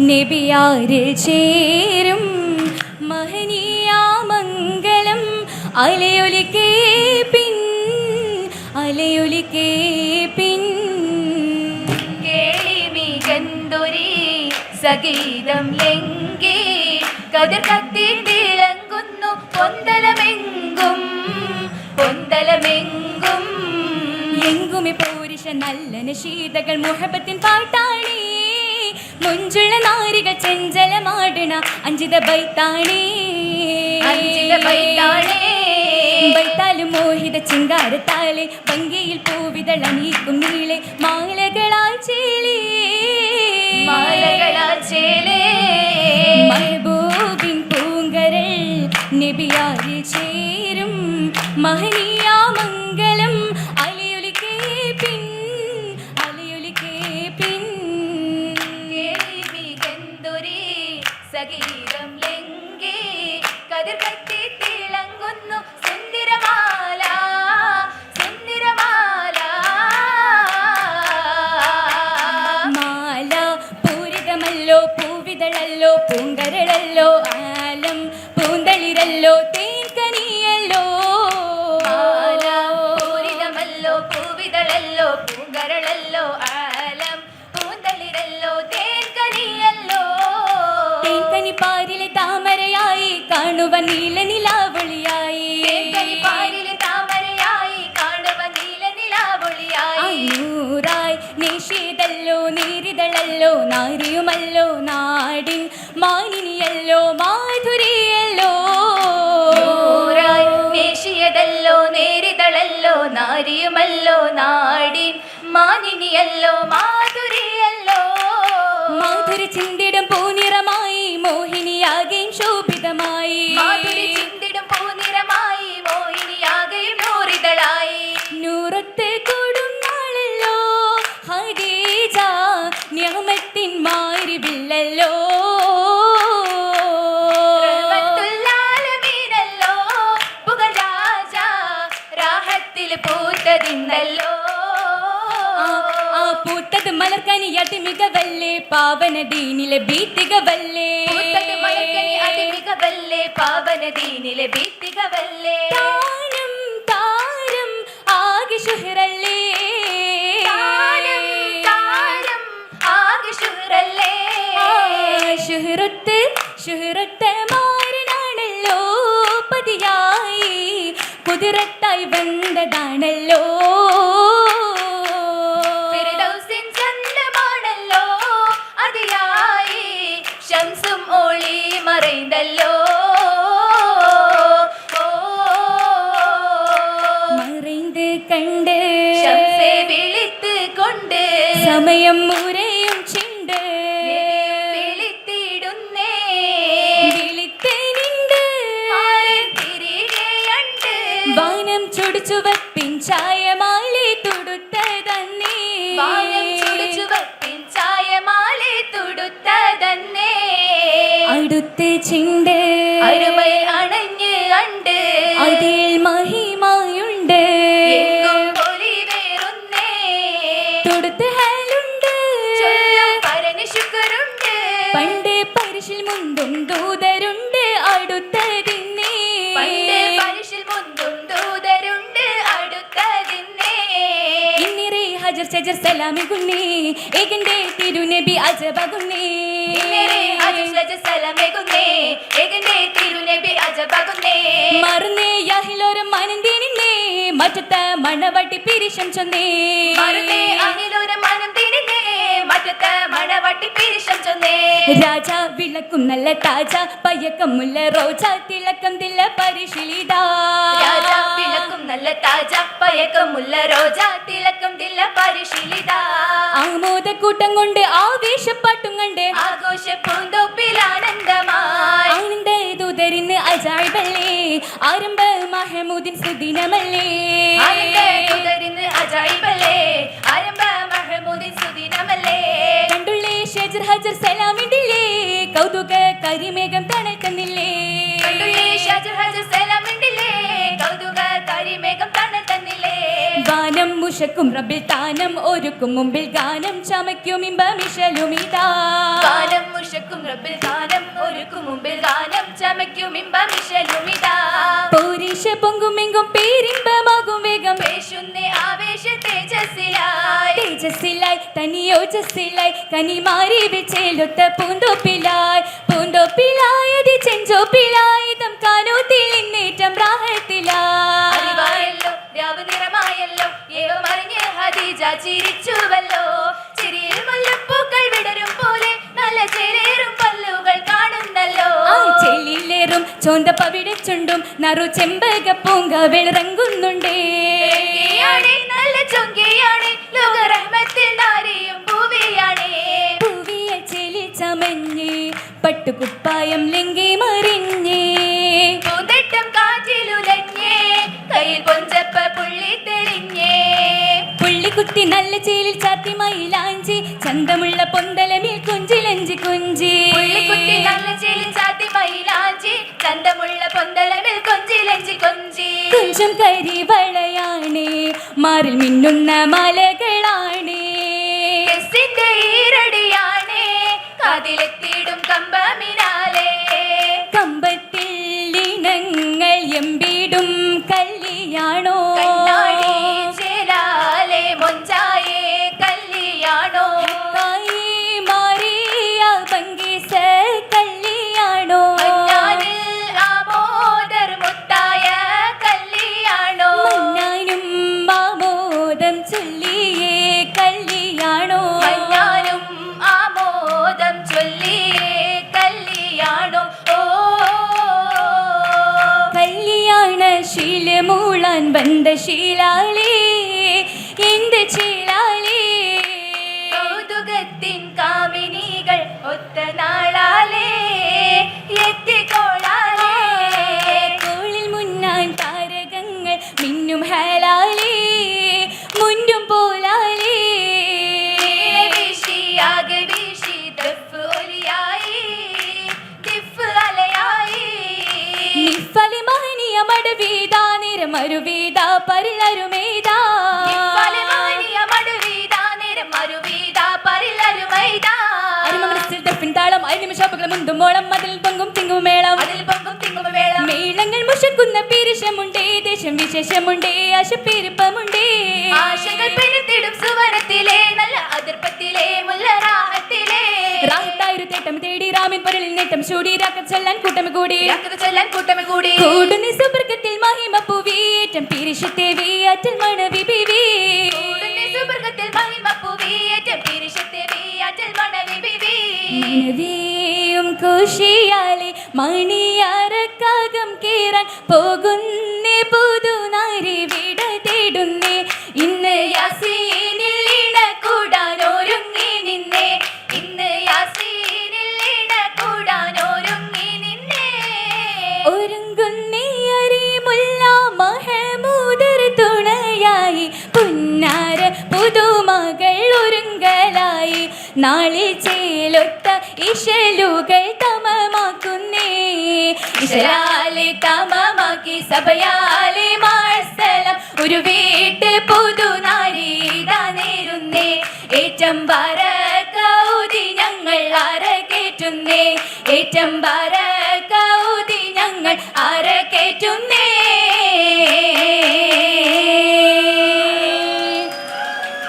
നബിയാരിൽ ചേരും മഹനീയാമംഗലം അലയൊലിക്കേ പിൻ അലയൊലിക്കേ പിൻ. കേളിമികന്തൊരി സഗീതം ലെങ്കി കതിർ കത്തി തിളങ്ങുന്നു പൊന്തലമെങ്കും പൊന്തലമെങ്കും. എങ്കുമി പൗരുഷ നല്ലന ശീതകൾ മുഹബത്തിൻ പാട്ടാണേ. മുഞ്ചുള്ള നാരിക ചെഞ്ചലമാടണ അഞ്ചിത ബൈത്താണേ. ബൈത്താലും മോഹിത ചിങ്കാരത്താലെ ഭംഗിയിൽ പൂവിതൾ നീക്കും നീളെ മാലകളാ ചേലേ. മാലകളാ ചേലേ. മഹബൂബിൻ പൂങ്കരൾ നബിയാരിൽ ചേരും. മഹനീയാമംഗലം കാണുവ നീല നിലാവൊളിയായി. താമരയായി കാണുവ നീല നിലാവൊളിയായി. നൂറായി നിഷേധല്ലോ നീരിതളല്ലോ നാരിയുമല്ലോ നാടിൻ മാനിനിയല്ലോ മാധുരിയല്ലോ. നേഷിയതല്ലോ നേരിതളല്ലോ നാരിയുമല്ലോ നാടിൻ മാനിനിയല്ലോ മാധുരിയല്ലോ. മാധുരി ചിന്തിടും പൂനിറമായി മോഹിനിയാകെയും ശോഭിതമായി. മലർക്കനിയാട്ടി മികവല്ലേ പാവന ദീനിലെ ഭീതികവല്ലേ പൂത്തത് മലർക്കനി അതിമികവല്ലേ പാവനദീനിലെ താരം ആകെ ശുഹ്റല്ലേ ശുഹറത്ത് ശുഹറത്ത് മാറിനാണല്ലോ പതിയായി കുതിരത്തായി വന്നതാണല്ലോ. ഒളി മറൈന്തല്ലോ മറൈந்து കണ്ട് വിളിത്ത് കൊണ്ട് സമയം മുരയും ചിണ്ട് വിളിത്തിടുന്നേ. വിളിത്തനിണ്ട് ആരൻ തിരികെയുണ്ട് വാനം ചുടിച്ചുവപ്പിൻ ചായമാലി തുടുത്തതന്നേ. വാനം അടുത്ത് ചിണ്ട്. അണഞ്ഞ് കണ്ട്. അതിൽ മഹിമയുണ്ട്. പണ്ട് പരിശിൽ മുന്തും ദൂതരുണ്ട്. അടുത്തതിന്നേ പണ്ട് പരിശിൽ മുന്തും ദൂതരുണ്ട്. അടുത്തതിന്നേ ഇന്നിറെ ഹജർ സലാമി കുന്നി ഏകന്റെ തിരുനബി അജബകുന്നേ ഇന്നലെ മറന്നേ യഹിലോരം മനന്തിനിന്നേ മറ്റത്ത മണവട്ടി പിരിശം ചൊന്നേ. അഹിലൊരു മനം തിരിഞ്ഞേ മറ്റത്തെ മണവട്ടി പിരിശം ചൊന്നേ. രാജ വിളക്കും നല്ല താജ പയ്യക്കം മുല്ല റോജ തിളക്കം തില്ല പരിശീലിതാ. വിളക്കും നല്ല താജ പയക്കമുള്ള റോജ തിലക്കം തില്ല പരിശീലിത. ആമോദക്കൂട്ടം കൊണ്ട് ആവേശപ്പാട്ടും കണ്ട് ആഘോഷ പൂന്തോപ്പിൽ ആനന്ദമായി ആനന്ദ ദൂതരിന്ന് അജായ്ബല്ലേ. ആരംഭ മഹമൂദിൻ സുദിനമല്ലേ. ആനന്ദരിന്ന് അജായിബല്ലേ. ആരംഭ മഹമൂദിൻ സുദിനമല്ലേ. കണ്ടുള്ളേ ഷജർ ഹജർ സലാമിണ്ടില്ലേ. കൗതുക കരിമേഘം തണൽ തന്നില്ലേ കണ്ടുള്ളേ ഷജർ ഹജർ സലാമിണ്ടില്ലേ. കൗതുക കരിമേഘം തണൽ തന്നില്ലേ മുഷക്കും റബ്ബിൽ താനം ഒരുക്കും. മുമ്പിൽ ഗാനം ചമയ്ക്കും ഇമ്പമിഷലുമിതാ ഗാനം മുഷക്കും റബ്ബിൽ താനം ഒരുക്കും. മുമ്പിൽ ഗാനം ചമയ്ക്കും ഇമ്പമിഷലുമിതാ പോരീശ പൊങ്കുമെങ്കും പേരിമ്പമാകും വേഗം. പേശുന്നേ ആവേശ തേജസ്സിലായി. തേജസ്സിലായി തനിയോജസ്സിലായി കനിമാരി വെച്ചേലൊത്ത പൂന്തോപ്പിലായി. പൂന്തോപ്പിലായതി ചെഞ്ചോപ്പിലായുധം കാനോത്തിൽ ഇന്നേറ്റം പ്രാഹത്തിലായി ചിരിച്ചുവല്ലോ. ചിരിയിൽ മല്ലപ്പൂക്കൾ വിടരും പോലെ നല്ല ചേലേറും പല്ലുകൾ കാണുന്നല്ലോ. ആ ചെല്ലിലേറും ചോന്ത പവിടച്ചുണ്ടും നറു ചെമ്പക പൂങ്ക വിളറങ്ങുന്നുണ്ടേ ചൊങ്കിയാണേ, നല്ല ചൊങ്കയാണ് ലോക റഹ്മത്തിൽ നാരിയും ഭൂവിയാണേ. പൂവിയ ചെലി ചമഞ്ഞ് പട്ടുകുപ്പായം ലിംഗി മറിഞ്ഞേ. പൂന്തട്ടം കാറ്റിലുലഞ്ഞേ പുള്ളിക്കുത്തി നല്ല ചേലിൽ ചാത്തി മയിലാഞ്ചി ചന്തമുള്ള പൊന്തലമിൽ കുഞ്ചിലഞ്ചി കുഞ്ചി. കുട്ടി നല്ല ചേലിൽ ചാത്തി മയിലാഞ്ചി ചന്തമുള്ള പൊന്തലമിൽ കുഞ്ചിലഞ്ചി കുഞ്ചി. കുഞ്ചും കരി വളയാണേ മാറിൽ മിന്നുന്ന മലകളാണേ. ഈരടിയാണേ കാതിലെത്തിയിടും കമ്പമിനാലേ ശീലമൂളാൻ വന്ന ശീലാളി എന്റെ ശീലാളി? കൗതുകത്തിൻ കാമിനികൾ ഒത്ത നാളാലേ എത്തിക്കോളാലേ കോളിൽ മുന്നാൻ താരകങ്ങൾ മിന്നും ഹലാലി മുന്നും പോലാലി. വീശി ആകെ വീശി ദഫ് ഒലിയായി ദിഫ് അലയായി. നിഫലി മഹനിയ മടവീതാ മരുവീതാ പരിലരുമൈതാ താളം അരി നിമിഷാപ്പുകൾ മുന്തും മോളം അതിൽ പൊങ്കും തിങ്ങും മേളം. അതിൽ പൊങ്കും തിങ്ങും മേളം. മേളങ്ങൾ മുഷക്കുന്ന പീരിഷമുണ്ടേ ദേശം വിശേഷമുണ്ടേ ആശപ്പെരുപ്പമുണ്ടേ. ആശകൾ പെരുത്തിടും സുവനത്തിലെ നല്ല അതിർപ്പത്തിലെ മുല്ലറാഹത്തിലെ റാഹത്തായൊരു തേട്ടം തേടി രാമിൻ പൊരുളിൽ നേട്ടം ചൂടി രാക്ക ചൊല്ലാൻ കൂട്ടം കൂടി. രാക്കത്ത് ചൊല്ലാൻ കൂട്ടമേ കൂടി. സുബർഗത്തിൽ മഹിമ പുവിയേറ്റം പിരിശത്തെ വിയാറ്റൽ മണവി ബിവി സുവർഗത്തിൽ മഹിമ പൂവിയേറ്റം പിരിശത്തെ വീയാറ്റൽ മണവി ബിവി നദിയും കുഷിയാലെ മണിയാരക്കാകം കേറാൻ പോകുന്നേ പുതുനാരി വിട തേടുന്നേ നാളിൽ ചേലൊത്ത ഇശലുകൾ തമമാക്കുന്നേ. ഇശലാലെ തമമാക്കി സഭയാലെ മാസലം ഒരു വീട്ട് പുതുനാരീതാ നേരുന്നേ. ഏറ്റം കൗതി ഞങ്ങൾ അരകേറ്റുന്നേ. ഏറ്റം വര കൗതി ഞങ്ങൾ അരകേറ്റുന്നേ.